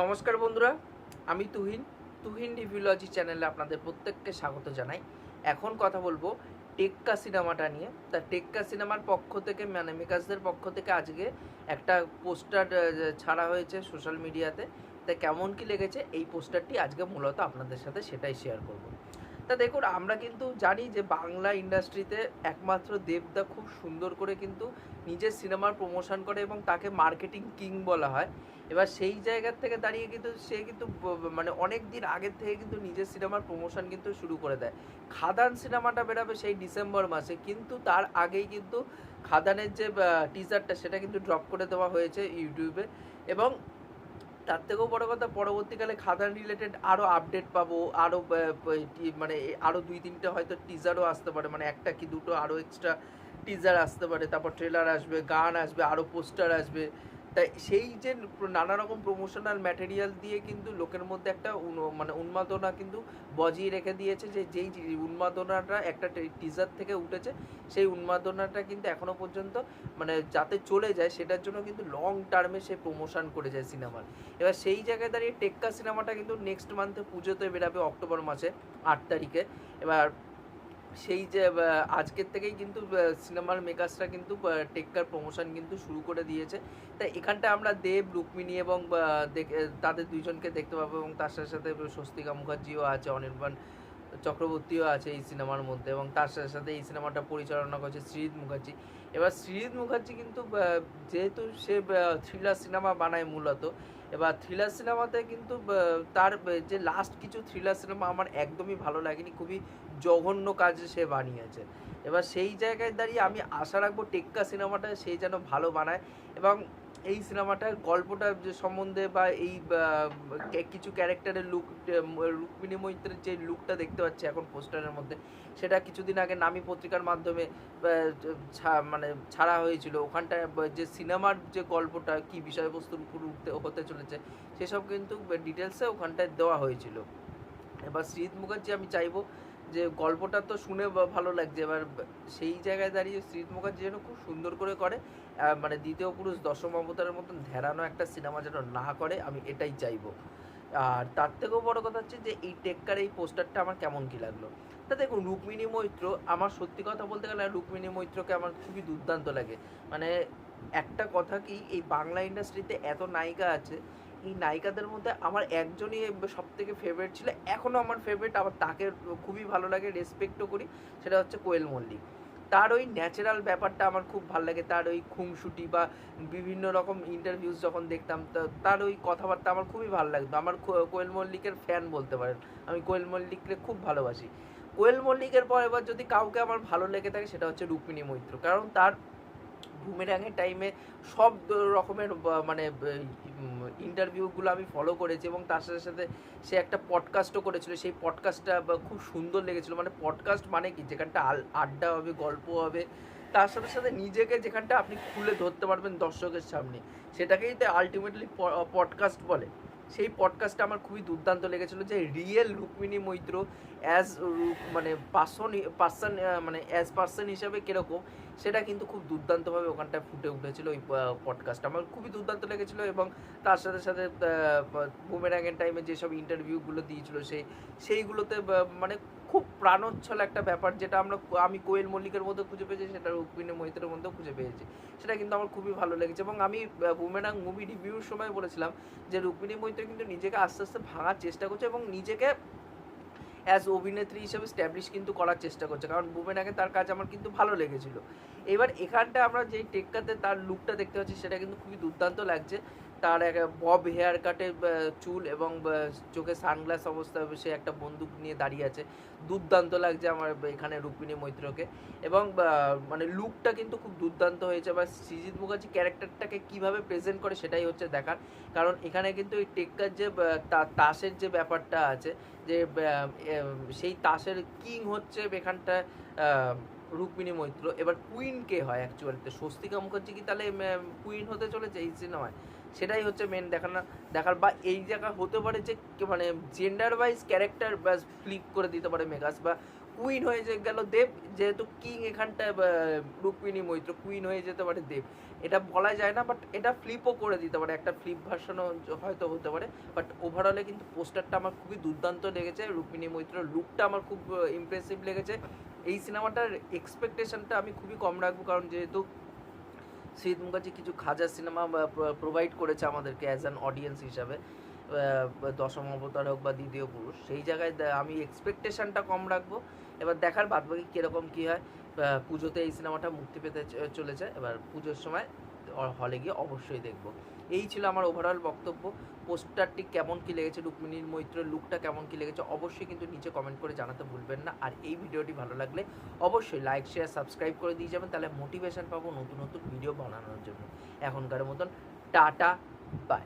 নমস্কার বন্ধুরা, আমি তুহিন। তুহিন রিভিউলজি চ্যানেলে আপনাদের প্রত্যেককে স্বাগত জানাই। এখন কথা বলব টেক্কা সিনেমাটা নিয়ে। তা টেক্কা সিনেমার পক্ষ থেকে মানে মেকার্সদের পক্ষ থেকে আজকে একটা পোস্টার ছাড়া হয়েছে সোশ্যাল মিডিয়াতে। তা কেমন কি লেগেছে, এই পোস্টারটি আজকে মূলত আপনাদের সাথে সেটাই শেয়ার করব। তা দেখুন, আমরা কিন্তু জানি যে বাংলা ইন্ডাস্ট্রিতে একমাত্র দেবদা খুব সুন্দর করে কিন্তু নিজের সিনেমার প্রমোশন করে এবং তাকে মার্কেটিং কিং বলা হয়। এবার সেই জায়গার থেকে দাঁড়িয়ে কিন্তু সে কিন্তু মানে অনেক দিন আগের থেকে কিন্তু নিজের সিনেমার প্রমোশন কিন্তু শুরু করে দেয়। খাদান সিনেমাটা বেরোবে সেই ডিসেম্বর মাসে, কিন্তু তার আগেই কিন্তু খাদানের যে টিজারটা সেটা কিন্তু ড্রপ করে দেওয়া হয়েছে ইউটিউবে। এবং তার থেকেও বড় কথা, পরবর্তীকালে খাদান রিলেটেড আরও আপডেট পাবো আরও মানে আরও দুই তিনটে হয়তো টিজারও আসতে পারে মানে একটা কি দুটো আরও এক্সট্রা টিজার আসতে পারে, তারপর ট্রেলার আসবে, গান আসবে আরও পোস্টার আসবে। তাই সেই যে নানা রকম প্রমোশনাল ম্যাটেরিয়াল দিয়ে কিন্তু লোকের মধ্যে একটা মানে উন্মাদনা কিন্তু বজিয়ে রেখে দিয়েছে যে যেই উন্মাদনাটা একটা টিজার থেকে উঠেছে, সেই উন্মাদনাটা কিন্তু এখনও পর্যন্ত মানে যাতে চলে যায় সেটার জন্য কিন্তু লং টার্মে সে প্রমোশন করে যায় সিনেমার এবার সেই জায়গায় দাঁড়িয়ে টেক্কা সিনেমাটা কিন্তু নেক্সট মান্থে পুজোতে বেরাবে অক্টোবর মাসে আট তারিখে। এবার সেই যে আজকের থেকেই কিন্তু সিনেমার মেকার্সরা কিন্তু টেক্কার প্রমোশন কিন্তু শুরু করে দিয়েছে। তাই এখানটা আমরা দেব, রুক্মিণী এবং তাদের দুইজনকে দেখতে পাবো এবং তার সাথে সাথে স্বস্তিকা মুখার্জিও আছে, অনির্বাণ চক্রবর্তীও আছে এই সিনেমার মধ্যে এবং তার সাথে সাথে এই সিনেমাটা পরিচালনা করছে শ্রীজিৎ মুখার্জি। এবার শ্রীজিৎ মুখার্জি কিন্তু যেহেতু সে থ্রিলার সিনেমা বানায় মূলত, এবার থ্রিলার সিনেমাতে কিন্তু তার যে লাস্ট কিছু থ্রিলার সিনেমা আমার একদমই ভালো লাগেনি, খুবই জঘন্য কাজ সে বানিয়েছে। এবার সেই জায়গায় দাঁড়িয়ে আমি আশা রাখব টেক্কা সিনেমাটা সে যেন ভালো বানায় এবং এই সিনেমাটার গল্পটার যে সম্বন্ধে বা এই কিছু ক্যারেক্টারের লুক রুক্মিণী মৈত্রের যে লুকটা দেখতে পাচ্ছি এখন পোস্টারের মধ্যে, সেটা কিছুদিন আগে নামি পত্রিকার মাধ্যমে মানে ছাড়া হয়েছিল। ওখানটায় যে সিনেমার যে গল্পটা, কি বিষয়বস্তুর উপর উঠতে, হতে চলেছে, সেসব কিন্তু ডিটেলসে ওখানটায় দেওয়া হয়েছিল। এবার শ্রীজিৎ মুখার্জি আমি চাইব যে গল্পটা তো শুনে ভালো লাগছে। এবার সেই জায়গায় দাঁড়িয়ে শ্রীজিৎ মুখার্জি যেন খুব সুন্দর করে করে মানে দ্বিতীয় পুরুষ দশম অবতারের মতন ধ্যারানো একটা সিনেমা যেন না করে, আমি এটাই চাইব। আর তার থেকেও বড় কথা হচ্ছে যে এই টেক্কার, এই পোস্টারটা আমার কেমন কি লাগল? তা দেখুন, রুক্মিণী মৈত্র, আমার সত্যি কথা বলতে গেলে রুক্মিণী মৈত্রকে আমার খুবই দুর্দান্ত লাগে। মানে একটা কথা কি, এই বাংলা ইন্ডাস্ট্রিতে এত নায়িকা আছে এই নায়িকাদের মধ্যে আমার একজনই সব থেকে ফেভারিট ছিল। এখনও আমার ফেভারিট আবার তাকে খুবই ভালো লাগে রেসপেক্টও করি। সেটা হচ্ছে কোয়েল মল্লিক। তার ওই ন্যাচারাল ব্যাপারটা আমার খুব ভালো লাগে। তার ওই খুংসুটি বা বিভিন্ন রকম ইন্টারভিউস যখন দেখতাম, তা- তার ওই কথাবার্তা আমার খুবই ভালো লাগতো। আমার কোয়েল মল্লিকের ফ্যান বলতে পারেন। আমি কোয়েল মল্লিককে খুব ভালোবাসি। কোয়েল মল্লিকের পর এবার যদি কাউকে আমার ভালো লেগে থাকে, সেটা হচ্ছে রুক্মিণী মৈত্র। কারণ তার বুমেরাঙের টাইমে সব রকমের মানে ইন্টারভিউগুলো আমি ফলো করেছি এবং তার সাথে সাথে সে একটা পডকাস্টও করেছিল। সেই পডকাস্টটা খুব সুন্দর লেগেছিল। মানে পডকাস্ট মানে কি? যেখানটা আড্ডা হবে, গল্প হবে। তার সাথে সাথে নিজেকে যেখানটা আপনি খুলে ধরতে পারবেন দর্শকের সামনে, সেটাকেই তো আলটিমেটলি পডকাস্ট বলে। সেই পডকাস্টটা আমার খুবই দুর্দান্ত লেগেছিল যে রিয়েল রুক্মিণী মৈত্র অ্যাজ মানে পার্সন পার্সন মানে অ্যাজ পার্সন হিসাবে কীরকম সেটা কিন্তু খুব দুর্দান্তভাবে ওখানটায় ফুটে উঠেছিল ওই পডকাস্ট আমার খুবই দুর্দান্ত লেগেছিল এবং তার সাথে সাথে বুমেরাঙের টাইমে যেসব ইন্টারভিউগুলো দিয়েছিল সেই সেইগুলোতে মানে খুব প্রাণোচ্ছল একটা ব্যাপার যেটা আমরা আমি কোয়েল মল্লিকের মধ্যে খুঁজে পেয়েছি, সেটা রুক্মিণী মৈত্রের মধ্যেও খুঁজে পেয়েছি। সেটা কিন্তু আমার খুবই ভালো লেগেছে এবং আমি বুমেরাং মুভি রিভিউর সময় বলেছিলাম যে রুক্মিণী মৈত্র কিন্তু নিজেকে আস্তে আস্তে ভাঙার চেষ্টা করছে এবং নিজেকে অ্যাজ অভিনেত্রী হিসেবে স্ট্যাবলিশ কিন্তু করার চেষ্টা করছে। কারণ বুমেন আগে তার কাজ আমার কিন্তু ভালো লেগেছিল। এবার এখানটা আমরা যেই টেক্কাতে তার লুকটা দেখতে পাচ্ছি, সেটা কিন্তু খুবই দুর্দান্ত লাগছে। তার এক বব হেয়ার কাটে চুল এবং চোখে সানগ্লাস অবস্থায় সে একটা বন্দুক নিয়ে দাঁড়িয়ে আছে। দুর্দান্ত লাগছে আমার এখানে রুক্মিণী মৈত্রকে। এবং মানে লুকটা কিন্তু খুব দুর্দান্ত হয়েছে। বা সৃজিৎ মুখার্জি ক্যারেক্টারটাকে কীভাবে প্রেজেন্ট করে সেটাই হচ্ছে দেখার। কারণ এখানে কিন্তু এই টেক্কার যে তাসের যে ব্যাপারটা আছে যে সেই তাসের কিং হচ্ছে এখানটায় আহ, রুক্মিণী মৈত্র। এবার কুইন কে হয় অ্যাকচুয়ালিতে স্বস্তিকা মুখার্জি কি তাহলে কুইন হতে চলেছে? এই সিনেমায় সেটাই হচ্ছে মেন দেখানো, দেখার। বা এই জায়গা হতে পারে যে মানে জেন্ডার ওয়াইজ ক্যারেক্টার বা ফ্লিপ করে দিতে পারে মেগাস বা কুইন হয়ে যে গেল দেব, যেহেতু কিং এখানটায় রুক্মিণী মৈত্র কুইন হয়ে যেতে পারে দেব। এটা বলা যায় না বাট এটা ফ্লিপও করে দিতে পারে। একটা ফ্লিপ ভার্সনও হয়তো হতে পারে। বাট ওভারঅলে কিন্তু পোস্টারটা আমার খুবই দুর্দান্ত লেগেছে। রুক্মিণী মৈত্র লুকটা আমার খুব ইমপ্রেসিভ লেগেছে। এই সিনেমাটার এক্সপেকটেশনটা আমি খুবই কম রাখব, কারণ যেহেতু শহীদ মুখার্জি কিছু খাজা সিনেমা প্রোভাইড করেছে আমাদেরকে অ্যাজ অ্যান অডিয়েন্স হিসাবে দশম অবতার হোক বা দ্বিতীয় পুরুষ, সেই জায়গায় আমি এক্সপেকটেশনটা কম রাখব। এবার দেখার বাদবাকি কীরকম কী হয় পুজোতে এই সিনেমাটা মুক্তি পেতে চলেছে, এবার পুজোর সময় হলে গিয়ে অবশ্যই দেখব। এই ছিল আমার ওভারঅল বক্তব্য। পোস্টারটি কেমন কী লেগেছে রুক্মিণীর মৈত্রের লুকটা কেমন কী লেগেছে, অবশ্যই কিন্তু নিচে কমেন্ট করে জানাতে ভুলবেন না। আর এই ভিডিওটি ভালো লাগলে অবশ্যই লাইক শেয়ার সাবস্ক্রাইব করে দিয়ে যাবেন, তাহলে মোটিভেশন পাবো নতুন নতুন ভিডিও বানানোর জন্য। এখনকার মতন টাটা বাই